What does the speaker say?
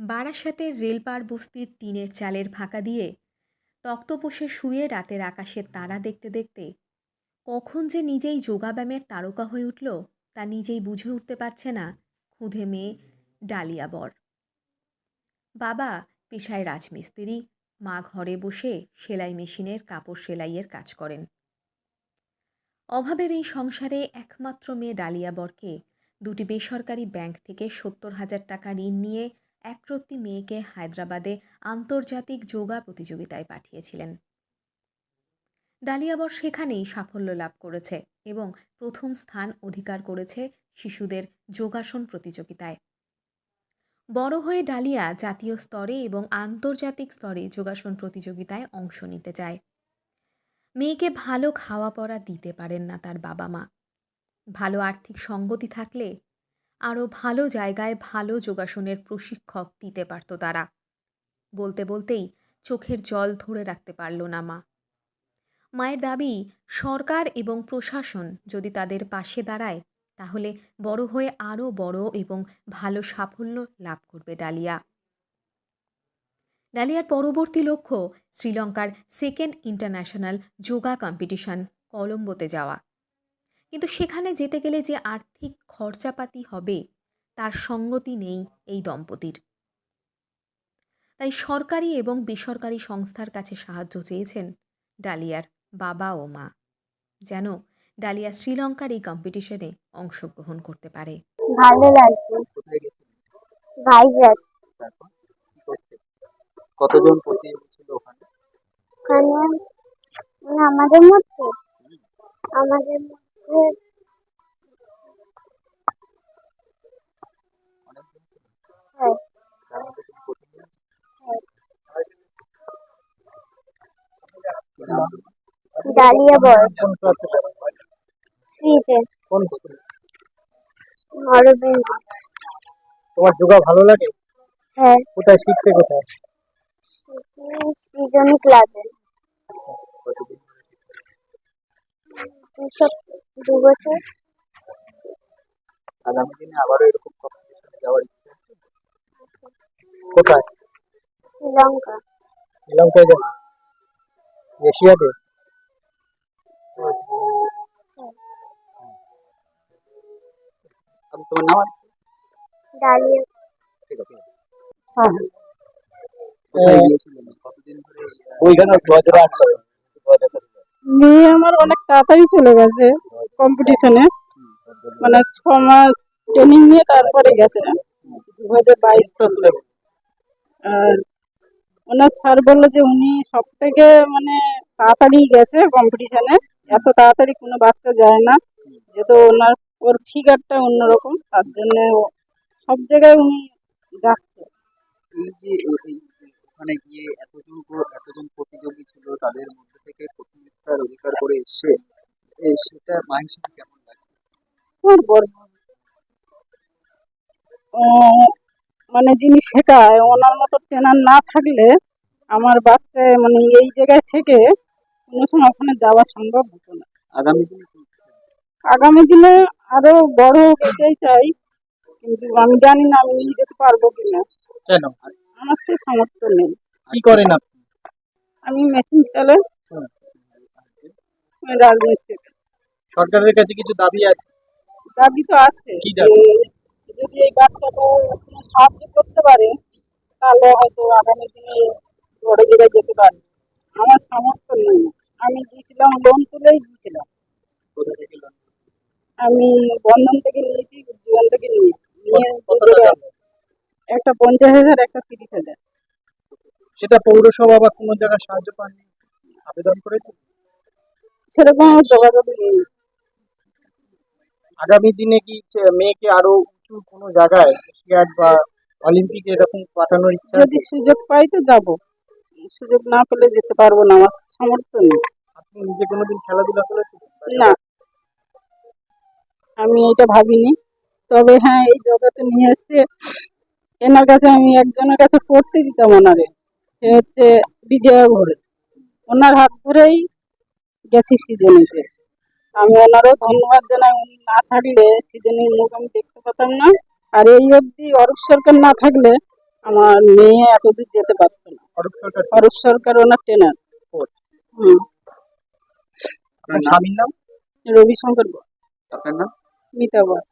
বারাসাতের রেলপার বস্তির টিনের চালের ফাঁকা দিয়ে তক্তপোষে শুয়ে রাতের আকাশের তারা দেখতে দেখতে কখন যে নিজেই যোগাব্যায়ামের তারকা হয়ে উঠল, তা নিজেই বুঝে উঠতে পারছে না ক্ষুধে মেয়ে ডালিয়া বর। বাবা পেশায় রাজমিস্ত্রি, মা ঘরে বসে সেলাই মেশিনের কাপড় সেলাইয়ের কাজ করেন। অভাবের এই সংসারে একমাত্র মেয়ে ডালিয়া বরকে দুটি বেসরকারি ব্যাংক থেকে সত্তর হাজার টাকা ঋণ নিয়ে একরত্তি মেয়েকে হায়দ্রাবাদে আন্তর্জাতিক যোগা প্রতিযোগিতায় পাঠিয়েছিলেন। ডালিয়াবর সেখানেই সাফল্য লাভ করেছে এবং প্রথম স্থান অধিকার করেছে শিশুদের যোগাসন প্রতিযোগিতায়। বড় হয়ে ডালিয়া জাতীয় স্তরে এবং আন্তর্জাতিক স্তরে যোগাসন প্রতিযোগিতায় অংশ নিতে চায়। মেয়েকে ভালো খাওয়া পড়া দিতে পারেন না তার বাবা মা ভালো আর্থিক সঙ্গতি থাকলে আরও ভালো জায়গায় ভালো যোগাসনের প্রশিক্ষক দিতে পারত তারা। বলতে বলতেই চোখের জল ধরে রাখতে পারল না মা। মায়ের দাবি, সরকার এবং প্রশাসন যদি তাদের পাশে দাঁড়ায়, তাহলে বড় হয়ে আরও বড় এবং ভালো সাফল্য লাভ করবে ডালিয়া। ডালিয়ার পরবর্তী লক্ষ্য শ্রীলঙ্কার সেকেন্ড ইন্টারন্যাশনাল যোগা কম্পিটিশন, কলম্বোতে যাওয়া। কিন্তু সেখানে যেতে গেলে যে আর্থিক খরচাপাতি হবে তার সঙ্গতি নেই এই দম্পতির। তাই সরকারি এবং বেসরকারি সংস্থার কাছে সাহায্য চেয়েছেন ডালিয়ার বাবা ও মা যেন ডালিয়া শ্রীলঙ্কার এই কম্পিটিশনে অংশগ্রহণ করতে পারে। ভালো লাগছে। কতজন প্রতিযোগী ছিল ওখানে? ওখানে আমাদের মধ্যে? আমাদের ডালিয়া ক্লাসে পড়ো? ফ্রিতে। কোন অরবিন্দ। তোমার যোগা ভালো লাগে? হ্যাঁ। কোথায়? শিখতে কোথায়? সৃজনী ক্লাবে। ধরে দু বছর। আগামী দিনে আবারও এরকম কম্পিটিশনে যাওয়ার ইচ্ছে আছে? কোথায়? শ্রীলঙ্কা। শ্রীলঙ্কায় যাবে? এশিয়াতে? আমি তোমার নাম? ডালিয়া। ঠিক আছে। ধরে? ওইখানে দু হাজার আট সালে। মেয়ে আমার অনেক তাড়াতাড়ি চলে গেছে কম্পিটিশনে মানে ছ মাস ট্রেনিং নিয়ে তারপরে গেছে। দু হাজার বাইশ সালে আর ওনার স্যার বলল যে উনি সব থেকে মানে তাড়াতাড়ি গেছে কম্পিটিশনে এত তাড়াতাড়ি কোনো বাচ্চা যায় না। যেহেতু ওনার, ওর ফিগারটা অন্যরকম, তার জন্য সব জায়গায় উনি যাচ্ছে ওখানে গিয়ে এতজন এতজন প্রতিযোগী ছিল তাদের মধ্যে থেকে প্রথম স্থান অধিকার করে এসছে সেটা মা হিসেবে কেমন লাগে মানে যিনি শেখায় ওনার মতো ট্রেনার না থাকলে আমার বাচ্চা মানে এই জায়গায় থেকে কোনো সময় ওখানে যাওয়া সম্ভব হতো না। আগামী দিনে আগামী দিনে আরও বড় এটাই চাই কিন্তু আমি জানি না আমি নিয়ে যেতে পারব কিনা। কেন? আমার সে সামর্থ্য নেই। কি করেন আপনি? আমি মেশিন চালাই। সরকারের কাছে কিছু দাবি আছে? দাবি তো আছে কি দাবি? যদি এই বাচ্চাটা কোনো সাহায্য করতে পারে তাহলে হয়তো আগামী দিনে বড় জায়গায় যেতে পারে। আমার সামর্থ্য নেই। আমি গিয়েছিলাম লোন তুলেই গিয়েছিলাম? আমি বন্ধন থেকে নিয়েছি জীবন থেকে নিয়েছি। নিয়ে একটা পঞ্চাশ হাজার একটা তিরিশ হাজার। সেটা পৌরসভা বা কোনো জায়গায় সাহায্য পাননি আবেদন করেছে সেরকম যোগাযোগ নেই। আগামী দিনে কি মেয়েকে আরও উঁচু কোনো জায়গায় এশিয়াড বা অলিম্পিকে এরকম পাঠানোর ইচ্ছা যদি সুযোগ পাই তো যাব। সুযোগ না পেলে যেতে পারব না আমার সামর্থ্য নেই। আপনি নিজে কোনোদিন খেলাধুলা করেছেন? না। আমি এটা ভাবিনি। তবে হ্যাঁ এই জগতে নিয়ে এসছে এনার কাছে আমি একজনের কাছে পড়তে দিতাম ওনারে। সে হচ্ছে বিজয়া ঘোরে ওনার হাত ধরেই গেছি সিজনিতে। আমি ওনারও ধন্যবাদ জানাই। উনি না থাকলে সিজনির মুখ আমি দেখতে পেতাম না। আর এই অবধি অরূপ সরকার না থাকলে আমার মেয়ে এতদূর যেতে পারত না। অরূপ সরকার অরূপ সরকার ওনার ট্রেনার স্বামীর নাম? রবিশঙ্কর আপনার নাম? মিতা বাস